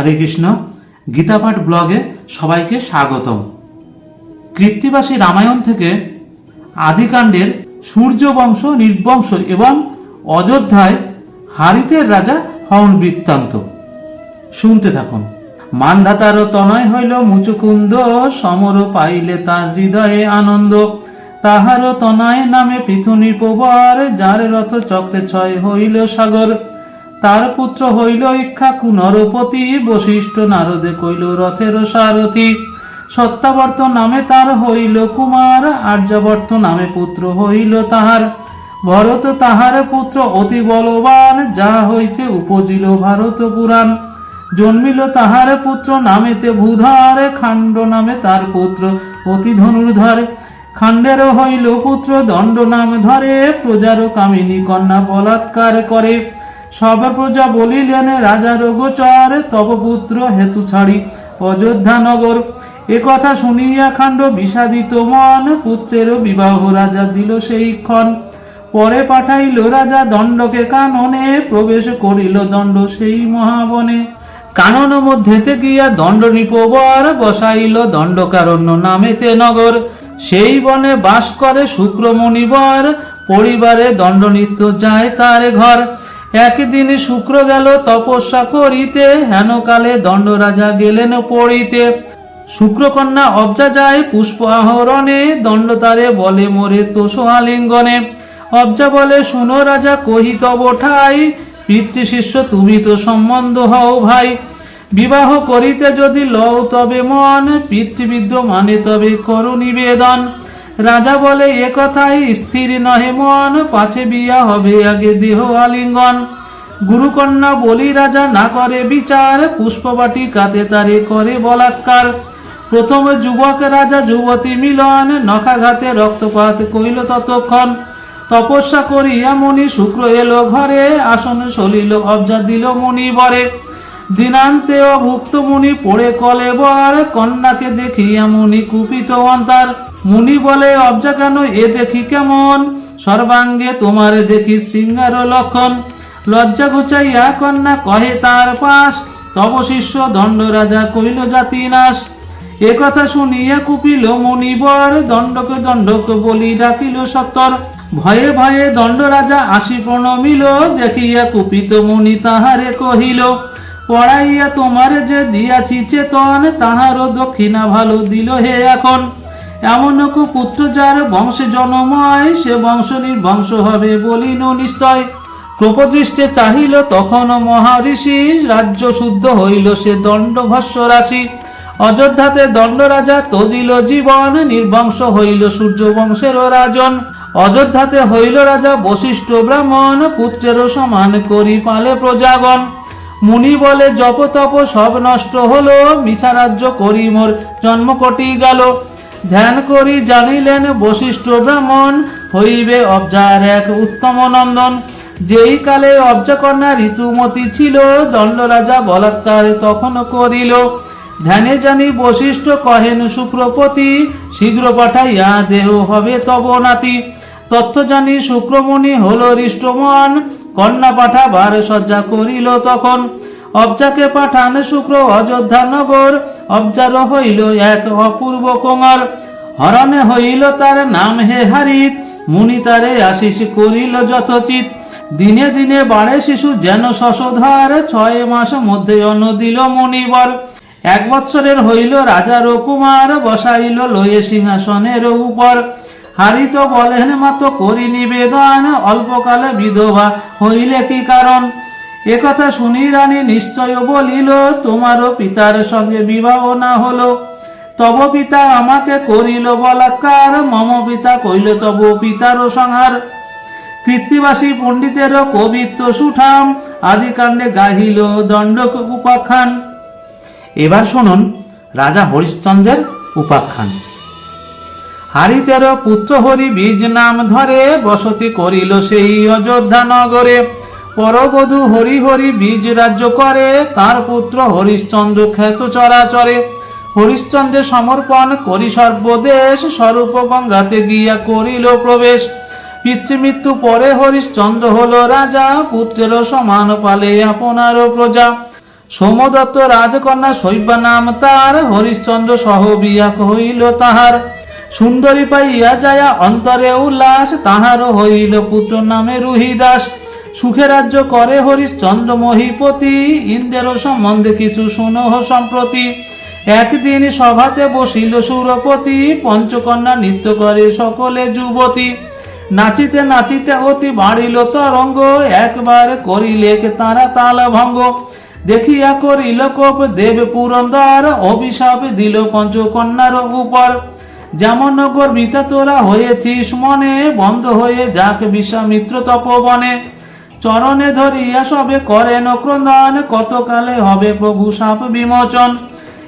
হরে কৃষ্ণ, গীতাপাঠ ব্লগে সবাইকে স্বাগতম। কৃত্তিবাসী রামায়ণ থেকে আদিকাণ্ডের সূর্য বংশ, নির্বংশ এবং অযোধ্যায় হারিতের রাজা হন বৃত্তান্ত। শুনতে থাকুন। মানধাতার তনয় হইল মুচুকুন্দ, সমর পাইলে তার হৃদয়ে আনন্দ। তাহার তনয় নামে পৃথুনি প্রবর, যার রথ চক্রে ছয় হইল সাগর। তার পুত্র হইল ইক্ষাকু নরপতি বশিষ্ঠ নারদে কইল, রথের সারথি, সত্যাবর্ত নামে তার হইল কুমার, আর্যাবর্ত নামে পুত্র হইল তাহার। ভরত তাহার পুত্র অতি বলবান, যা হইতে উপজিল ভারত পুরাণ। জন্মিল তাহার পুত্র নামেতে ভূধর, খাণ্ড নামে তার পুত্র অতি ধনুর্ধর। খাণ্ডের হইল পুত্র দণ্ড নাম ধরে প্রজার কামিনী কন্যা বলাৎকার করে। সব প্রজা বলিলেন রাজার গোচর তব পুত্র হেতু ছাড়ি অযোধ্যা নগর এ কথা শুনিয়া খাণ্ড বিষাদিত মন, পুত্রের বিবাহ রাজা দিল সেই ক্ষণ। পরে পাঠাইল রাজা দণ্ডকে কাননে, প্রবেশ করিল দণ্ড সেই মহাবনে। কানন মধ্যেতে গিয়া দণ্ড নিপবর, বসাইল দণ্ডকারণ্য নামেতে নগর। সেই বনে বাস করে শুক্রমণিবর, পরিবারে দণ্ড নিত্য যায় তার ঘর। একদিন শুক্র গেল, তপস্যা করিতে হেন কালে দণ্ড রাজা গেলেন পড়িতে। শুক্রকন্যা অবজা যায় পুষ্প আহরণে দণ্ড তারে বলে মোরে তোষ আলিঙ্গনে অবজা বলে, শুনো রাজা, কহি তব ঠাই, পিতৃ শিষ্য তুমি তো সম্বন্ধ হও ভাই। বিবাহ করিতে যদি লও তবে মন, পিতৃবিদ্য মানে তবে করু নিবেদন। রাজা বলে, এ কথাই স্থির নহে মন, পাছে বিয়া হবে আগে দেহ আলিঙ্গন। গুরুকন্যা বলি, রাজা, না করে বিচার, পুষ্পবাটি কাতে তারে করে বলাৎকার। প্রথম যুবক রাজা, যুবতী মিলন, নখাঘাতে রক্তপাত কইল ততক্ষণ। তপস্যা করিয়া মুনি শুক্র এলো ঘরে, আসন সলিল, অবজা দিল মুনি বরে। দিনান্তে ভুক্ত মুনি পড়ে কলে বর কন্যাকে দেখিয়া মুনি কুপিত অন্তর। মুনি বলে অবজা কেন এ দেখি কেমন? সর্বাঙ্গে তোমার দেখি শৃঙ্গার লক্ষণ। লজ্জা ঘুচাইয়া কন্যা কহে, তার পাশ। তব শিষ্য দণ্ড রাজা কইল জাতি নাশ। এ কথা শুনিয়া কুপিল মুনিবর দণ্ডকে দণ্ডক বলি ডাকিল সত্তর। ভয়ে ভয়ে দণ্ড রাজা আসি প্রণমিল, দেখিয়া কুপিত মুনি তাহারে কহিল, পড়াইয়া তোমার যে দিয়াছি চেতন, তাহারও দক্ষিণা ভালো দিল হে এখন। এমন পুত্র যার বংশে জনময় সে বংশ নির্বংশ হবে বলিল নিশ্চয়। ক্রোপদৃষ্টে চাহিল তখন মহাঋষি, রাজ্য শুদ্ধ হইল সে দণ্ড ভস্য রাশি। অযোধ্যাতে দণ্ড রাজা তজিল জীবন, নির্বংশ হইল সূর্য বংশের রাজন। অযোধ্যাতে হইল রাজা বশিষ্ঠ ব্রাহ্মণ পুত্রেরও সমান করি পালে প্রজাগণ। মুনি বলে, জপ তপ সব নষ্ট হলো, মিছা রাজ্য করি মোর জন্ম কটি গেল। ধ্যান করি জানিলেন বশিষ্ঠ ব্রাহ্মণ, হইবে অবজার এক উত্তম নন্দন। যেই কালে অবজাকন্যা ঋতুমতি ছিল দণ্ড রাজা বলাৎকার তখন করিল। ধ্যানে জানি বশিষ্ঠ কহেন শুক্রপতি শীঘ্র পাঠাইয়া দেহ হবে তব নাতি। তথ্য জানি শুক্রমণি হল হৃষ্টমন, কন্যা পাঠাবার সজ্জা করিল তখন। অবজাকে পাঠান শুক্র অযোধ্যা নগর। অবজার হইল এক অপূর্ব কোমর। হরণে হইল তার নাম হে হারিত। মুনি তারে আশিস করিল যথোচিত। দিনে দিনে বাড়ে শিশু যেন শশধর। ছয় মাস মধ্যে অন্ন দিল মণিবর এক বৎসরের হইল রাজার কুমার। বসাইল লয়ে সিংহাসনের উপর। হারিত বলেন মাত্র করি নিবেদন অল্পকালে বিধবা, হইলে কি কারণ? একথা শুনি রানী নিশ্চয় বলিল, তোমারও পিতার সঙ্গে বিবাহ না হলো। তব পিতা আমাকে করিল বলাৎকার, মম পিতা কইল, তব পিতারও সংহার। কৃত্তিবাসী পণ্ডিতের কবিত্ব সুঠাম, আদিকাণ্ডে গাহিল দণ্ডক উপাখ্যান। এবার শুনুন রাজা হরিশ্চন্দ্রের উপাখ্যান। হারিতের পুত্র হরি বীজ নাম ধরে বসতি করিল সেই অযোধ্যা নগরে। পরবধূ হরি হরি বীজ রাজ্য করে, তার পুত্র হরিশ্চন্দ্র খ্যাত চরাচরে। হরিশ্চন্দ্রে সমর্পণ করি সর্বদেশ, স্বরূপ গঙ্গাতে গিয়া করিল প্রবেশ। পিতৃমৃত্যু পরে হরিশ্চন্দ্র হল রাজা পুত্রের সমান পালে আপনার প্রজা। সোমদত্ত রাজকন্যা শৈবা নাম তার, হরিশ্চন্দ্র সহ বিয়া হইল তাহার। সুন্দরী পাইয়া যায়া অন্তরে উল্লাস তাহার হইল পুত্র নামে রুহিদাস। সুখে রাজ্য করে হরিশ্চন্দ্র মহিপতি ইন্দ্রের সম্বন্ধে কিছু শুনহ সম্প্রতি। একদিন সভাতে বসিল সুরপতি, পঞ্চকন্যা নৃত্য করে সকলে যুবতী। নাচিতে নাচিতে অতি বাড়িল তরঙ্গ, একবার করিলে তারা তাল ভঙ্গ। দেখিয়া করিল কোপ দেব পুরন্দর, অভিশাপ দিল পঞ্চকন্যার উপর। যেমন গর্বিতা তোরা হয়েছিস মনে, বন্ধ হয়ে যাক বিশ্বামিত্র তপবনে। চরণে ধরিয়া সবে করেন ক্রন্দন, কতকালে হবে প্রভু সাপ বিমোচন?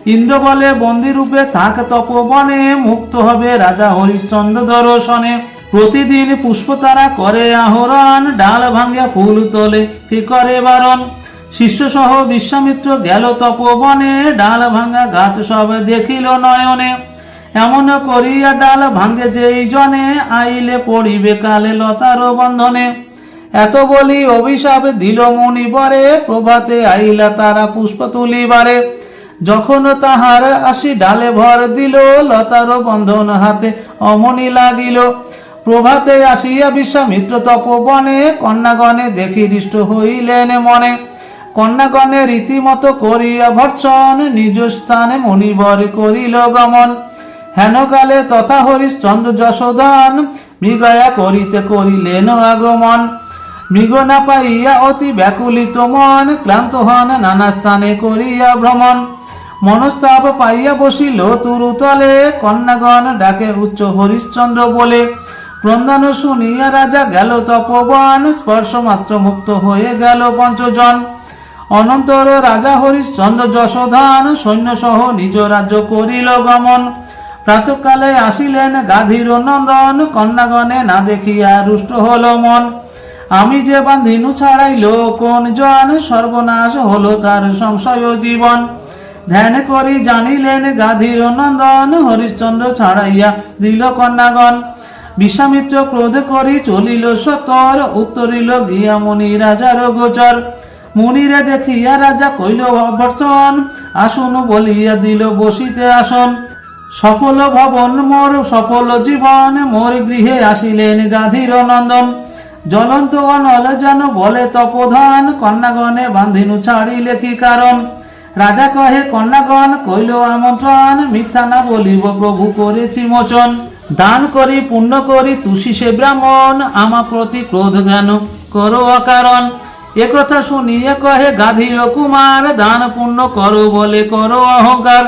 ইন্দ্র বলে বন্দি রূপে থাক তপবনে, মুক্ত হবে রাজা হরিশ্চন্দ্র দর্শনে। প্রতিদিন পুষ্প তারা করে আহরণ, ডাল ভাঙ্গা ফুল তোলে, কি করে বারণ? শিষ্য সহ বিশ্বামিত্র গেল তপবনে, ডাল ভাঙ্গা গাছ সব দেখিল নয়নে। এমন করিয়া ডাল ভাঙ্গে যেই জনে, আইলে পড়িবে কালে লতার বন্ধনে। এত বলি অভিশাপ দিল মনি বরে, প্রভাতে আইলা তারা পুষ্প তুলি তুলিবারে যখন তাহার আসি ডালে ভর দিল, লতার বন্ধন হাতে অমনি লাগিল। প্রভাতে আসিয়া বিশ্বামিত্র তপবনে, কন্যাগণে দেখি হৃষ্ট হইলেন মনে। কন্যাগণে রীতিমতো করিয়া ভর্ষণ নিজ স্থানে মণিবর করিল গমন। হেনকালে তথা হরিশ্চন্দ্র যশোদান মৃগয়া করিতে করিলেন আগমন। মৃগ না পাইয়া অতি ব্যাকুলিত মন, ক্লান্ত হন, নানা স্থানে করিয়া ভ্রমণ। মনস্তাপ পাইয়া বসিল তুরুতলে, কন্যাগণ ডাকে উচ্চ হরিশ্চন্দ্র বলে। ক্রন্দন শুনিয়া রাজা গেল তপবন স্পর্শ মাত্র মুক্ত হয়ে গেল পঞ্চজন। অনন্তর রাজা হরিশ্চন্দ্র যশোধান সৈন্য সহ নিজ রাজ্য করিল গমন। প্রাতকালে আসিলেন গাধীর নন্দন, কন্যাগণে না দেখিয়া রুষ্ট হল মন। আমি যে বান্ধিনু ছাড়াইল কোন জন সর্বনাশ হলো তার সংশয় জীবন। ধ্যান করি জানিলেন গাধীর নন্দন, হরিশ্চন্দ্র ছাড়াইয়া দিল কন্যাগণ। বিশ্বামিত্র ক্রোধ করি চলিল সতর, উত্তরিল গিয়া মুনি রাজার গোচর। মুনিরে দেখিয়া রাজা কইল অভ্যর্থন আসন বলিয়া দিল বসিতে আসন। সফল ভবন মোর, সফল জীবন মোর গৃহে আসিলেন গাধীর নন্দন। জ্বলন্ত অনল যেন বলে তপধান, কন্যাগণে বান্ধিনু ছাড়িলে কি কারণ। রাজা কহে, কন্যাগণ, কইল আমন্ত্রণ, মিথ্যা না বলিব প্রভু করেছি মোচন। দান করি, পুণ্য করি, তুষি সে ব্রাহ্মণ, আমা প্রতি ক্রোধ জ্ঞান করো অকারণ। একথা শুনিয়ে কহে গাধীর কুমার, দান পুণ্য করো বলে করো অহংকার।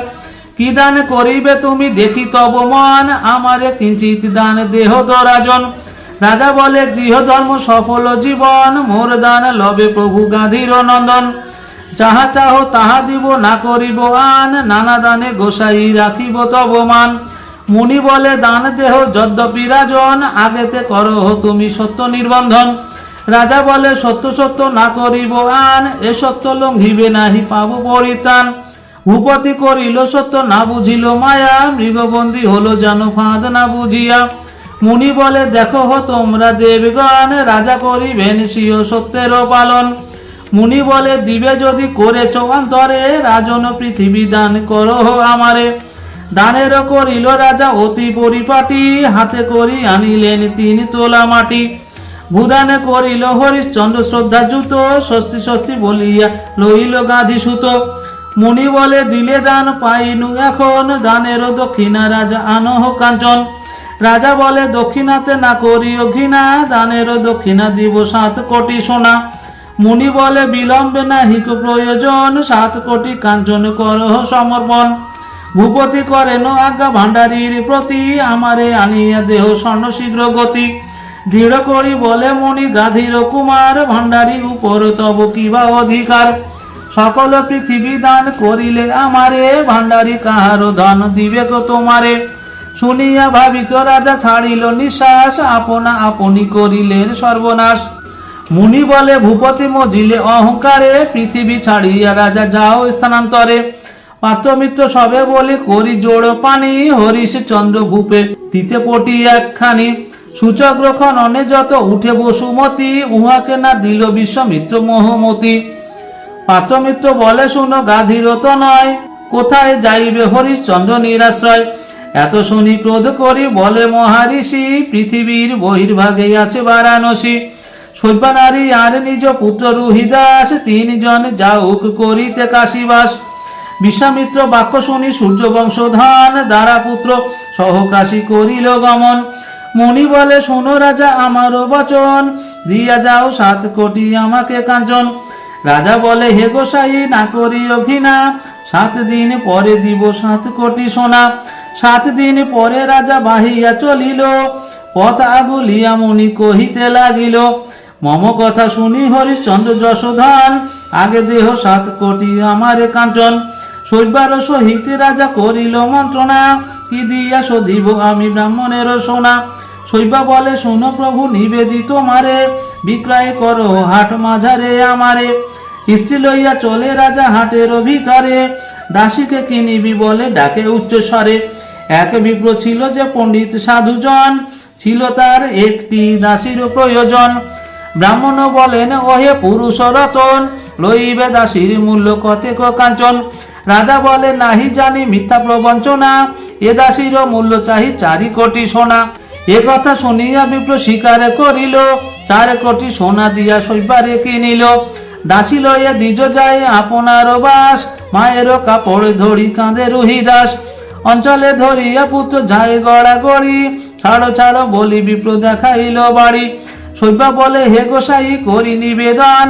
কি দান করিবে তুমি দেখি তব মন, আমারে কিঞ্চিত দান দেহ দরাজন। রাজা বলে গৃহ ধর্ম সফল জীবন, মোর দান লবে প্রভু গান্ধীর নন্দন। যাহা চাহ তাহা দিব, না করিব আন, নানা দানে গোসাই রাখিব তব মান। মুনি বলে, দান দেহ যদ্যপি রাজন, আগেতে করো তুমি সত্য নির্বন্ধন। রাজা বলে, সত্য সত্য না করিব আন, এ সত্য লঙ্ঘিবে নাহি পাব পরিত্রাণ। ভূপতি করিল, সত্য না বুঝিল মায়া, মৃগবন্দী হলো যেন ফাঁদ না বুঝিয়া। মুনি বলে, দেখো তোমরা দেবগণ, রাজা করিবেন সিও সত্যের পালন। মুনি বলে, দিবে যদি করেছ অন্তরে, রাজন পৃথিবী দান করো আমারে। দানের করিল রাজা অতি পরিপাটি, হাতে করি আনিলেন তিন তোলা মাটি। ভূদানে করিল, হরিশ্চন্দ্র, শ্রদ্ধা জুত স্বস্তি স্বস্তি বলিয়া লইল গাধি সুত। মুনি বলে, দিলে দান পাইনু এখন, দানের দক্ষিণা রাজা আনহ কাঞ্চন। রাজা বলে, দক্ষিণাতে না করিও ঘৃণা দানের দক্ষিণা দিব সাত কোটি সোনা। মুনি বলে, বিলম্বে না হিক প্রয়োজন, সাত কোটি কাঞ্চন করহ সমর্পণ। ভূপতি করেন, আজ্ঞা ভান্ডারীর প্রতি আমারে আনিয়া দেহ স্বর্ণ শীঘ্র গতি। দৃঢ় করি বলে মণি গাধীর কুমার ভান্ডারী উপর তব কিবা অধিকার। সকল পৃথিবী দান করিলে আমারে ভান্ডারী কাহার ধন দিবে তোমারে। শুনিয়া ভাবিত রাজা ছাড়িল নিঃশ্বাস, আপনা আপনি করিলেন সর্বনাশ। মুনি বলে, ভূপতি মজিলে অহংকারে পৃথিবী ছাড়িয়া রাজা যাও স্থানান্তরে। পাত্রমিত্র সবে বলে, করি জোড় পানি, হরিশ চন্দ্র ভূপে। দিতে পটি একখানি। সূচক খননে যত, উঠে বসুমতি উহাকে না দিল বিশ্বমিত্র মোহমতি। পাত্রমিত্র বলে, শুনো গাধীর তো নয়। কোথায় যাইবে হরিশ্চন্দ্র নিরাশ্রয়? এত শুনি ক্রোধ করি বলে মহারিষি, পৃথিবীর বহির্ভাগে আছে বারাণসী। সৈবা নারী আর নিজ পুত্র রুহিদাস তিনজন যাউক করিতে কাশীবাস। বিশ্বামিত্র বাক্য শুনি সূর্য বংশধান দ্বারা পুত্র, সহকাশী করিল গমন। মণি বলে, শোনো রাজা আমারও বচন, দিয়া যাও সাত কোটি আমাকে কাঞ্চন। রাজা বলে, হে গোসাই, না করি ঘৃণা, সাত দিন পরে দিব সাত কোটি সোনা। সাত দিন পরে রাজা বাহিয়া চলিল। পথ আগুলিয়া মুনি কহিতে লাগিল, মম কথা শুনি হরিশ্চন্দ্র যশোধন, আগে দেহ সাত কোটি আমারে কাঞ্চন। শৈবার সহিত রাজা করিল মন্ত্রণা, কি দিয়া সদিব আমি ব্রাহ্মণের সোনা? শৈবা বলে, শোনো প্রভু, নিবেদিত মারে, বিক্রয় করো হাট মাঝারে আমারে। স্ত্রী লইয়া চলে রাজা হাটের ভিতরে, দাসীকে কিনিবি বলে ডাকে উচ্চ স্বরে এক বিপ্র ছিল যে পণ্ডিত সাধুজন, ছিল তার একটি দাসীর প্রয়োজন। ব্রাহ্মণ বলেন, ওহে পুরুষ রতন, লইবে দাসীর মূল্য কতেক কাঞ্চন? রাজা বলে নাহি জানি, মিথ্যা প্রবঞ্চনা, এ দাসীর মূল্য চাহি চারি কোটি সোনা। এ কথা শুনিয়া বিপ্র স্বীকার করিল, চার কোটি সোনা দিয়া শৈবারে কিনিল। দাসী লইয়া দ্বিজ যায়, আপনার বাস, মায়ের কাপড় ধরি কাঁদে রুহিদাস অঞ্চলে ধরিয়া পুত্র যায় গড়া গড়ি ছাড়ো ছাড়ো, বলি বিপ্র দেখাইল বাড়ি। শৈবা বলে, হে গোসাই, করি নিবেদন,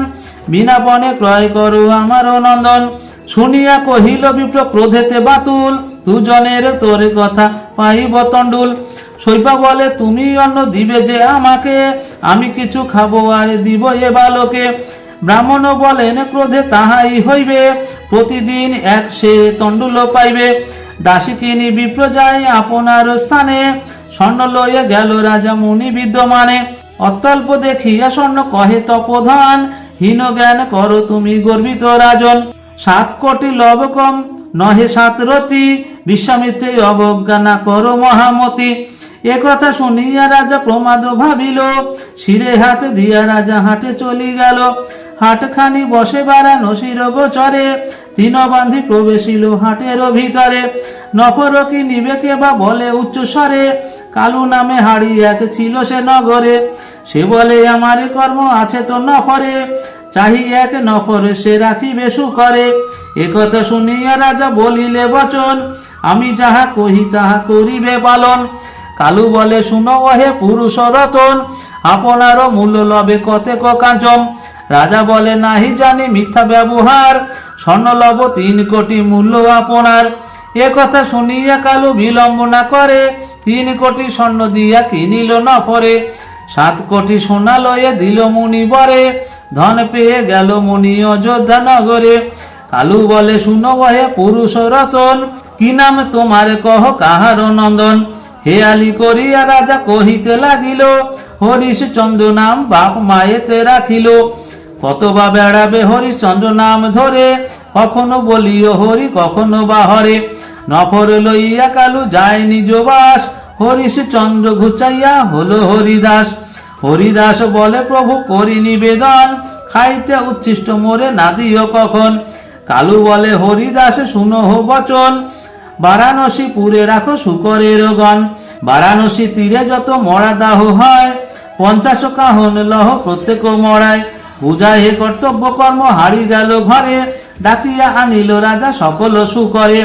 বিনা পণে ক্রয় করো আমার নন্দন। শুনিয়া কহিল বিপ্র, ক্রোধেতে বাতুল, দুজনের তোর কথা পাইব তণ্ডুল। শৈবা বলে, তুমি অন্ন দিবে যে আমাকে, আমি কিছু খাব আর দিব এ বালকে। ব্রাহ্মণ বলেন, ক্রোধে তাহাই হইবে, প্রতিদিন এক সে তণ্ডুল পাইবে। দাসী যায় আপনার স্থানে। স্বর্ণ লইয়া গেল রাজা মুনি বিদ্যমানে। অত্যল্প দেখিয়া স্বর্ণ কহে তপোধন হীন জ্ঞান করো তুমি গর্বিত রাজন সাত কোটি লব কম, নহে সাত রতি, বিশ্বামিত্রে অবজ্ঞা না করো মহামতি। এ কথা শুনিয়া রাজা প্রমাদ ভাবিল, শিরে হাত দিয়া রাজা হাটে চলি গেল। হাটখানি বসে বারাণসীর গোচরে তিন বান্ধি প্রবেশিল হাটের ভিতরে। নফর কি নিবে কে বা বলে, উচ্চ স্বরে কালু নামে হাড়ি এক ছিল সে নগরে। সে বলে, আমার কর্ম আছে তো নফরে। চাহি এক নফরে সে রাখিবে সুকরে এ কথা শুনিয়া রাজা বলিলে, বচন, আমি যাহা কহি তাহা করিবে পালন। কালু বলে, শুনো, ওহে পুরুষ রতন, আপনারও মূল্য লবে কতেক কাঞ্চন রাজা বলে, নাহি জানি মিথ্যা ব্যবহার। স্বর্ণ লব তিন কোটি মূল্য আপনার। এ কথা শুনিয়া কালু বিলম্ব না করে। তিন কোটি স্বর্ণ দিয়া কিনিল নফরে সাত কোটি সোনা লয়ে দিল মুনি বরে। ধন পেয়ে গেল মুনি অযোধ্যা নগরে। কালু বলে, শুনো হে পুরুষ রতন, কি নাম তোমার কহ কাহার নন্দন? হে আলি করিয়া রাজা কহিতে লাগিল, হরিশ চন্দ্র নাম বাপ মায়েতে রাখিল। কত বা বেড়াবে হরিশ্চন্দ্র নাম ধরে? কখনো বলিও হরি, কখনো বা হরে নফর লইয়া কালু যায় নিজ বাস। হরিশ চন্দ্র ঘুচাইয়া হলো হরিদাস। হরিদাস বলে, প্রভু, করি নিবেদন। খাইতে উচ্ছিষ্ট মোরে না দিও কখন? কালু বলে, হরিদাস, শুনো হো বচন। বারাণসী পুরে রাখো শুকরের গণ। বারাণসী তীরে যত মরা দাহ হয়, পঞ্চাশ কাহন লহ প্রত্যেক মরায় পূজায় হে কর্তব্য কর্ম হারি গেল ঘরে, ডাকিয়া আনিল রাজা সকল সুকরে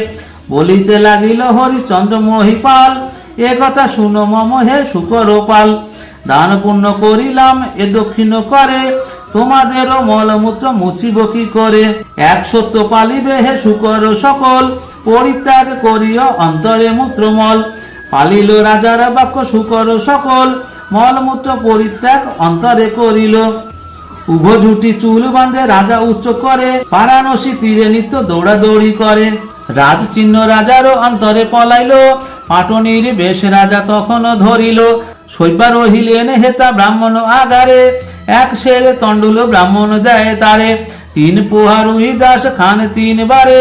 বলিতে লাগিল, হরিশ্চন্দ্র মহিপাল, এ কথা শুনো মম, হে শুকর পাল দান পুণ্য করিলাম, এ দক্ষিণ করে। তোমাদেরও মলমূত্র মুছিব কি করে? এক সত্য পালিবে হে শুকর সকল, পরিত্যাগ করিও অন্তরে মূত্রমল। পালিল রাজার বাক্য শুকর সকল, মলমূত্র পরিত্যাগ অন্তরে করিল। উভ ঝুটি চুল বাঁধে রাজা উচ্চ করে পারানসী তীরে নিত্য দৌড়াদৌড়ি করে। রাজ চিহ্ন রাজারও অন্তরে পলাইল, পাটনির বেশ রাজা তখন ধরিল। শৈবা রহিলেন হেতা ব্রাহ্মণ আগারে, এক সেরে তণ্ডুল ব্রাহ্মণ দেয় তারে। তিন পোহা রুহি দাস খান তিন বারে,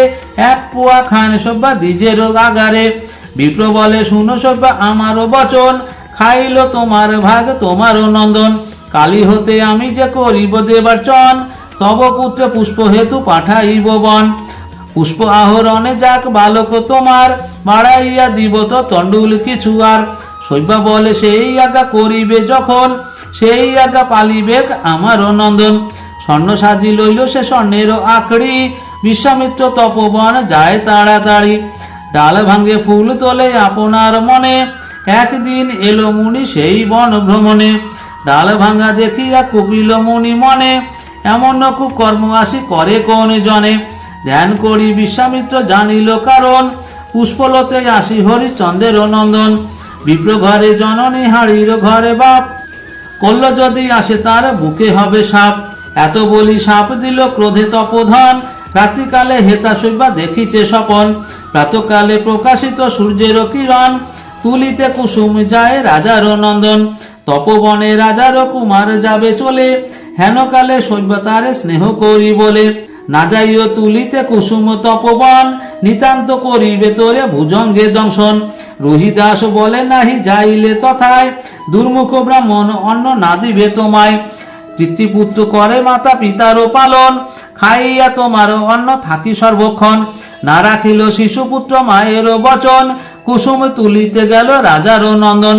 এক পোয়া খান সব্বা দ্বিজের আগারে। বিপ্র বলে শুনো সব্বা আমারও বচন, খাইল তোমার ভাগ তোমারও নন্দন। কালী হতে আমি যে করিব দেবার চন, তব পুত্র পুষ্প হেতু পাঠাইব বন। পুষ্প আহরণে যাক বালক তোমার, বাড়াইয়া দিব তো তণ্ডুল কিছু আর। শৈবা বলে সেই আজ্ঞা করিবে যখন, সেই আজ্ঞা পালিবে আমার নন্দন। স্বর্ণ সাজি লইল সে স্বর্ণের আখড়ি বিশ্বামিত্র তপবন যায় তাড়াতাড়ি। ডাল ভাঙ্গে ফুল তোলে আপনার মনে, একদিন এলো মুনি সেই বন ভ্রমণে ডাল ভাঙা দেখিয়া কপিল মুনি মনে, এমন কর্ম আসি করে কোন জনে? ধ্যান করি বিশ্বামিত্র জানিল কারণ পুষ্পলতে আসি হরিশ্চন্দ্রের নন্দন। বিপ্র ঘরে জননী হাড়ির ঘরে বাপ করল যদি আসে তার বুকে হবে সাপ। এত বলি সাপ দিল ক্রোধে তপধন, রাত্রিকালে হেতা শৈবা দেখিছে স্বপন। প্রাতকালে প্রকাশিত সূর্যের কিরণ, তুলিতে কুসুম যায় রাজার নন্দন। তপবনে রাজার কুমার যাবে চলে, হেনকালে সভ্যতারে স্নেহ করি বলে। না যাইও তুলিতে কুসুম তপবন, নিতান্ত করিবে তোরে ভুজঙ্গে দংশন। রোহিদাস বলে, নাহি যাইলে তথায়, দুর্মুখ ব্রাহ্মণ অন্ন না দিবে তোমায়। পিতৃপুত্র করে মাতা পিতারও পালন, খাইয়া তোমার অন্ন থাকি সর্বক্ষণ। না রাখিল শিশুপুত্র মায়েরও বচন, কুসুম তুলিতে গেল রাজারও নন্দন।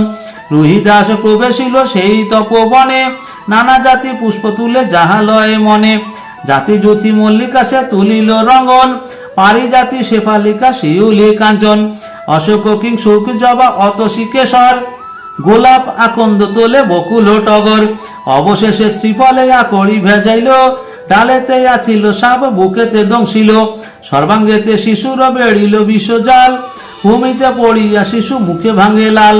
রোহিদাস প্রবেশিল সেই তপবনে। নানা জাতি পুষ্প তুলে যাহা লয়ে মনে। জাতি জ্যোতি মল্লিকা সে তুলিল রঙ্গন। পারি জাতি শেফালিকা শিউলি কাঞ্চন। অশোক, কিং সুখ জবা, অতসী, কেশর। গোলাপ আকন্দ তোলে বকুল টগর। অবশেষে শ্রীফলে আকড়ি ভেজাইল। ডালেতে আছিল সাপ, বুকেতে দংশিল। সর্বাঙ্গেতে শিশুর বেড়িল বিশ্বজাল ভূমিতে পড়িয়া শিশু মুখে ভাঙে লাল।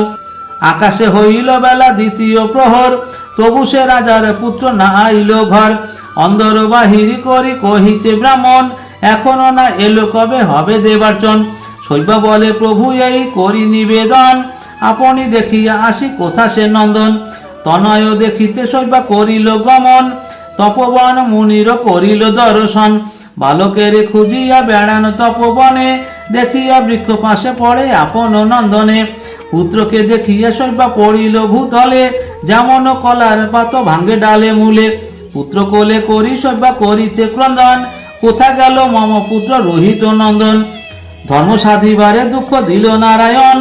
আকাশে হইল বেলা দ্বিতীয় প্রহর, তবু সে রাজার পুত্র না আইল ঘর। অন্দর বাহিরি করি কহিছে ব্রাহ্মণ, এখনও না এলো কবে হবে দেবার্চন? শৈবা বলে, প্রভু, এই করি নিবেদন। আপনি দেখিয়া আসি কোথা সে নন্দন? তনয় দেখিতে শৈবা করিল গমন, তপবন মুনির করিল দর্শন। বালকের খুঁজিয়া বেড়ান তপবনে, দেখিয়া বৃক্ষ পাশে পড়ে আপন নন্দনে। পুত্রকে দেখিয়া শৈবা পড়িল ভূতলে, যেমন কলার পাত ভাঙ্গে ডালে মূলে। পুত্র কোলে করি শৈবা করিছে ক্রন্দন কোথা গেল মম পুত্র রোহিত নন্দন? ধর্ম সাধিবারে দুঃখ দিল নারায়ণ,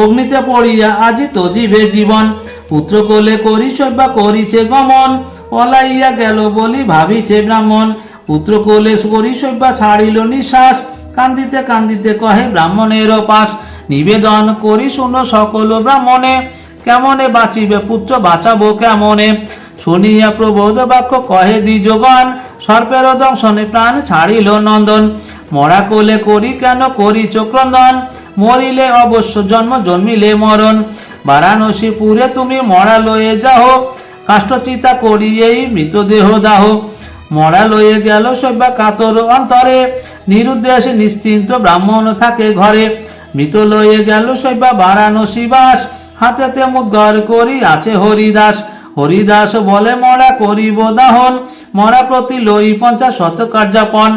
অগ্নিতে পড়িয়া আজি তজিবে জীবন। পুত্র কোলে করি সভ্যা করিছে গমন পলাইয়া গেল বলি ভাবিছে ব্রাহ্মণ। পুত্র কোলে করি সভ্যা ছাড়িল নিঃশ্বাস, কান্দিতে কান্দিতে কহে ব্রাহ্মণের পাশ। নিবেদন করি, শুনো সকল ব্রাহ্মণে। কেমনে বাঁচিবে পুত্র, বাঁচাবো কেমনে? শুনিয়া প্রবোধ বাক্য কহে দ্বিজগণ সর্পের দংশনে প্রাণ ছাড়িল নন্দন। মরা কোলে করি কেন করি চক্রন্দন মরিলে অবশ্য জন্ম জন্মিলে মরণ। বারাণসী পুরে তুমি মরা লয়ে যাও কাষ্টচিতা করি এই মৃতদেহ দাহ। মরা লয়ে গেল সভ্যা কাতর অন্তরে, নিরুদ্দেশ নিশ্চিন্ত ব্রাহ্মণ থাকে ঘরে। মৃত লয়ে গেল সৈবা বারাণসী বাস। হাতেতে মুদ্গর করি আছে হরিদাস। হরিদাস বলে, মরা করিব দাহন, মরা প্রতি লই পঞ্চাশ শত কার্যাপন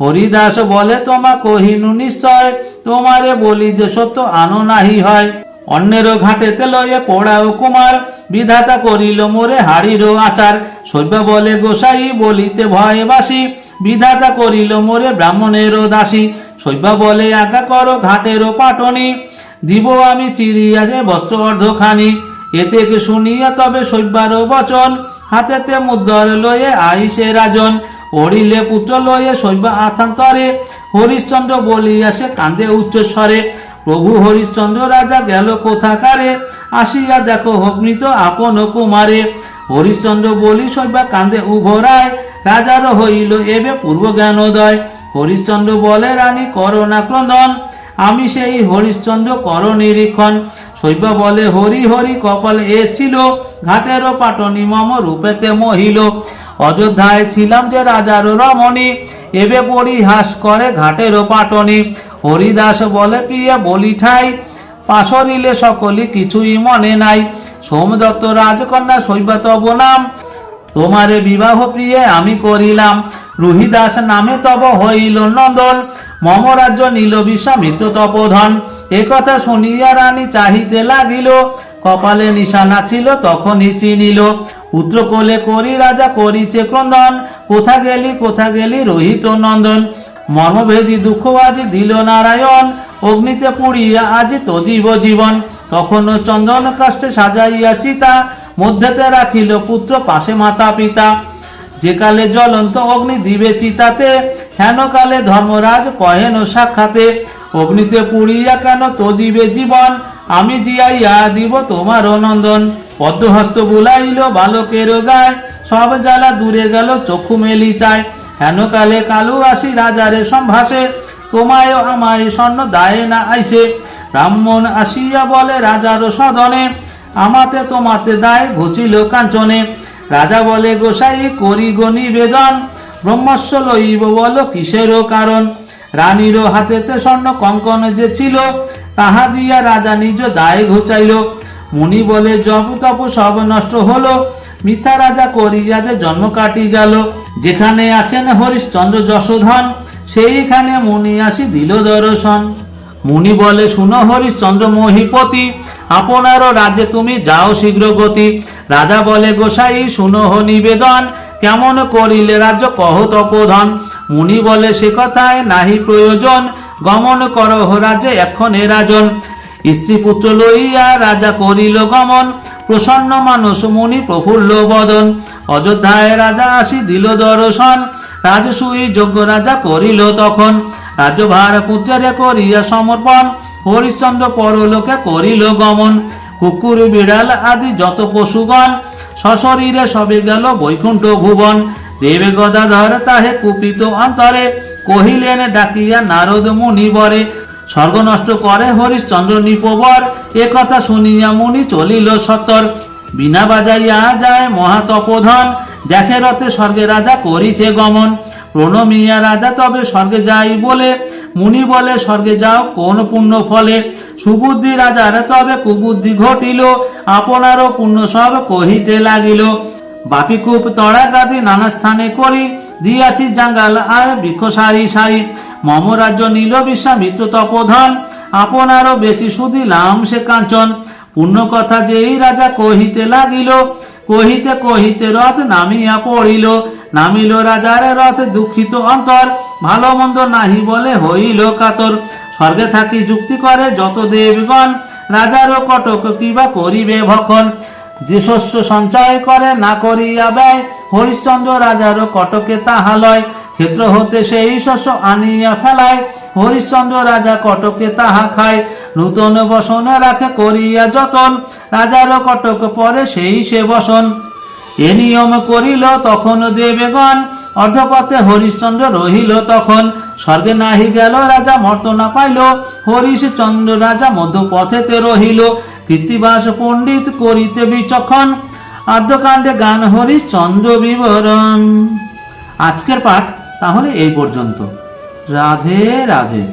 হরিদাস বলে, তোমা কহিনু নিশ্চয়, তোমারে বলি যে সত্য আনো নাহি হয়। অন্যের ঘাটেতে লয়ে পড়াও কুমার, বিধাতা করিল মোরে হাড়ির আচার। সভ্য বলে, গোসাই বলিতে ভয় বাসি, বিধাতা করিল মোরে ব্রাহ্মণের দাসী। সভ্য বলে, আজ্ঞা করো ঘাটের পাটনি, দিব আমি চিরিয়াছে বস্ত্র অর্ধখানি। এতে কি শুনিয়া তবে সভ্যার বচন? হাতেতে মুদ্গর লয়ে আইসে রাজন। পড়িলে পুত্র লয়ে শৈব আথান্তরে। হরিশ্চন্দ্র বলিয়া সে কান্দে উচ্চস্বরে। প্রভু হরিশ্চন্দ্র রাজা গেল কোথাকারে? আসিয়া দেখো হগ্নিত আপন কুমারে। হরিশ্চন্দ্র বলি শৈবা কান্দে উভরায়। রাজার হইল এবে পূর্ব জ্ঞানোদয় হরিশ্চন্দ্র বলে, রানী করোনা ক্রন্দন। আমি সেই হরিশ্চন্দ্র কর নিরীক্ষণ। শৈব বলে, হরি হরি, কপাল এ ছিল। ঘাটেরও পাটনি মম রূপেতে মহিল। অযোধ্যায় ছিলাম যে রাজার রমণী, এবে পরিহাস করে ঘাটেরও পাটনি। হরিদাস বলে, প্রিয়া বলি ঠাই, পাশরিলে সকলি কিছুই মনে নাই। সোমদত্ত রাজকন্যা শৈবতব নাম তোমারে বিবাহ প্রিয়ে আমি করিলাম। রুহিদাস নামে তব হইল নন্দন মম রাজ্য নীল বিশ্বামিত্র তপধন। এ কথা শুনিয়া রানী চাহিতে লাগিল, কপালে নিশানা ছিল তখনই চিনিল। পুত্র কোলে করি, রাজা করিছে ক্রন্দন। কোথা গেলি কোথা গেলি, রোহিত নন্দন। মর্মভেদী দুঃখ আজ দিল নারায়ণ। অগ্নিতে পুড়িয়া আজ তদীব জীবন। তখন চন্দন কাষ্টে সাজাইয়া চিতা। মধ্যেতে রাখিল পুত্র পাশে মাতা পিতা। যে কালে জ্বলন্ত অগ্নি দিবে চিতাতে, হেন কালে ধর্মরাজ কহেন সাক্ষাতে। অগ্নিতে পুড়িয়া কেন তজিবে জীবন? আমি জিয়াইয়া দিব তোমার নন্দন পদ্মহস্ত বুলাইল বালকের গায়। সব জ্বালা দূরে গেল, চক্ষু মেলি চায়। হেন কালে কালু আসি রাজারে সম্ভাসে তোমায় আমায় স্বর্ণ দায়ে না আইসে। ব্রাহ্মণ আসিয়া বলে রাজার সদনে। আমাতে তোমাতে দায় ঘুচিল কাঞ্চনে। রাজা বলে, গোসাই, করি গো নিবেদন। ব্রহ্মস্ব লইব বলো কিসেরও কারণ? রানীর হাতেতে স্বর্ণ কঙ্কন যে ছিল তাহা দিয়া রাজা নিজ দায় ঘুচাইল। মুনি বলে, জপ তপ সব নষ্ট হলো। মিথ্যা রাজা করিয়া যে জন্ম কাটি গেল। যেখানে আছেন হরিশ্চন্দ্র যশোধন, সেইখানে মুনি আসি দিল দর্শন। মুনি বলে, শুনো হরিশ্চন্দ্র মহিপতি, আপনারও রাজ্যে তুমি যাও শীঘ্র গতি। রাজা বলে, গোসাই, শুনো নিবেদন, কেমন করিলে রাজ্য কহ তপোধন? মুনি বলে, সে কথায় নাহি প্রয়োজন গমন কর হো এখন এ রাজন। স্ত্রী পুত্র লইয়া রাজা করিল গমন, প্রসন্ন মানুষ মুনি প্রফুল্ল বদন। অযোধ্যায় রাজা আসি দিল দর্শন রাজসূয়ী যোগ্য রাজা করিল তখন। রাজ্যভার পুত্রে করিয়া সমর্পণ, হরিশ্চন্দ্র পরলোকে করিল গমন। কুকুর, বিড়াল আদি যত পশুগণ, সশরীরে সবে গেল বৈকুণ্ঠ ভুবন। দেবে গদাধর তাহে কুপিত অন্তরে কহিলেন, ডাকিয়া নারদ মুনি বরে স্বর্গ নষ্ট করে হরিশ্চন্দ্র নিপবর। এ কথা শুনিয়া মুনি চলিল সত্তর বিনা বাজাইয়া যায় মহাতপোধন। দেখে রথে স্বর্গে রাজা করিছে গমন। প্রণমিয়া রাজা তবে স্বর্গে যাই বলে। মুনি বলে, স্বর্গে যাও, কোন পুণ্য ফলে? সুবুদ্ধি রাজার তবে কুবুদ্ধি ঘটিল। আপনারও পুণ্য সব কহিতে লাগিল। বাপি কূপ তড়া গাদি নানা স্থানে করি। দিয়াছি জাঙ্গাল আর বৃক্ষ সারি। সারি মম রাজ্য নীল বিশ্বামিত্র তপোধন আপনারও বেচি সুদিলাম সে কাঞ্চন। পূর্ণ কথা যেই রাজা কহিতে লাগিল, কহিতে কহিতে রথ নামিয়া পড়িল। নামিল রাজার রথ দুঃখিত অন্তর, ভালো মন্দ নাহি বলে হইল কাতর। স্বর্গে থাকি যুক্তি করে যত দেবগণ রাজারও কটক কিবা করিবে ভক্ষণ? যে শস্য সঞ্চয় করে, না করিয়া ব্যয়, হরিশ্চন্দ্র রাজারও কটকে তাহা লয়। ক্ষেত্র হতে সেই শস্য আনিয়া ফেলায়, হরিশ্চন্দ্র রাজা কটকে তাহা খায়। নূতন বসনে রাখে করিয়া যতন রাজারও কটক পরে সেই সে বসন। এ নিয়ম করিল তখন দেবেগণ, অর্ধপথে হরিশ্চন্দ্র রহিল তখন। স্বর্গে নাহি গেল, রাজা মর্তনা পাইল হরিশচন্দ্র রাজা মধ্যপথেতে রহিল। কৃত্তিবাস পণ্ডিত করিতে বিচক্ষণ। আদ্যকাণ্ডে গান হরি চন্দ্র বিবরণ। আজকের পাঠ তাহলে এই পর্যন্ত। রাধে রাধে।